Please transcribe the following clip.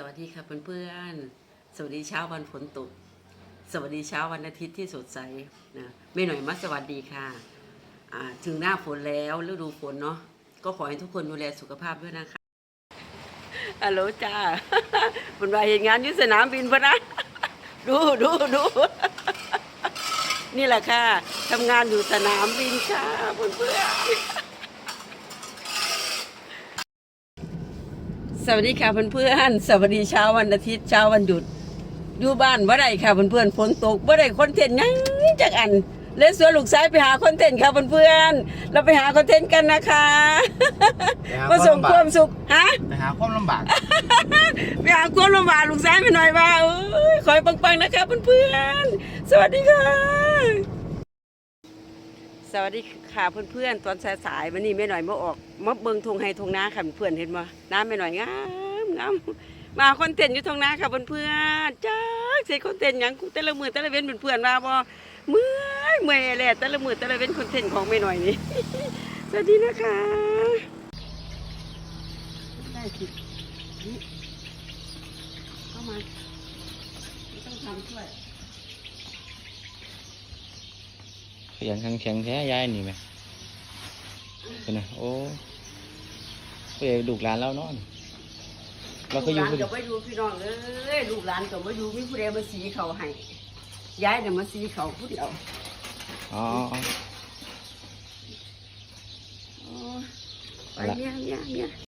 สวัสดีค่ะเพื่อนๆ สวัสดีเช้าวันฝนตก สวัสดีเช้าวันอาทิตย์ที่สดใสนะไม่หน่อยมาสวัสดีค่ะถึงหน้าฝนแล้วฤดูฝนเนาะก็ขอให้ทุกคนดูแลสุขภาพด้วยนะคะฮัลโหลจ้าบนวาเห็นงานที่สนามบินปะนะดูดูดูนี่แหละค่ะทำงานอยู่สนามบินค่ะเพื่อนๆ สวัสดีค่ะเพื่อนๆสวัสดีเช้าวันอาทิตย์เช้าวันหยุด อยู่บ้านว่าได้ค่ะเพื่อนๆฝนตกว่าได้คอนเทนต์หยังจากอันเลยสวนลูกซ้ายไปหาคอนเทนต์ค่ะเพื่อนๆเราไปหาคอนเทนต์กันนะคะไปหามาส่งความสุขฮะไปหาความลำบากไปหาความลำบากลูกซ้ายไปหน่อยว่าเอ้ยขอให้ปังๆนะคะเพื่อนๆสวัสดีค่ะ สวัสดีค่ะเพื่อนๆตอนสายๆวันนี้แม่หน่อยมาออกมาเบิ่งทงไฮทงนาค่ะเพื่อนเห็นบ่น้ำแม่หน่อยงามงามมาคอนเทนต์อยู่ทงนาค่ะเพื่อนๆจ้าเสียคอนเทนต์ยังแต่ละมือแต่ละเว้นเพื่อนๆมาบ่เมื่อยเมื่อยแหละแต่ละมือแต่ละเว้นคอนเทนต์ของแม่หน่อยนี่สวัสดีนะคะได้ผิดเข้ามาไม่ต้องทำช่วย ขยันขันแข็งแท้ยายนี่ไหมเป็นไงโอ้เอ้ยลูกหลานเราเนาะเราก็อยู่ลูกหลานก็มาอยู่พี่น้องเอ้ยลูกหลานก็มาอยู่มีผู้ใดมาสีเขาให้ย้ายเนี่ยมาสีเขาผู้เดียวอ๋ออ๋อโอ้ยไปเนี่ยเนี่ยเนี่ย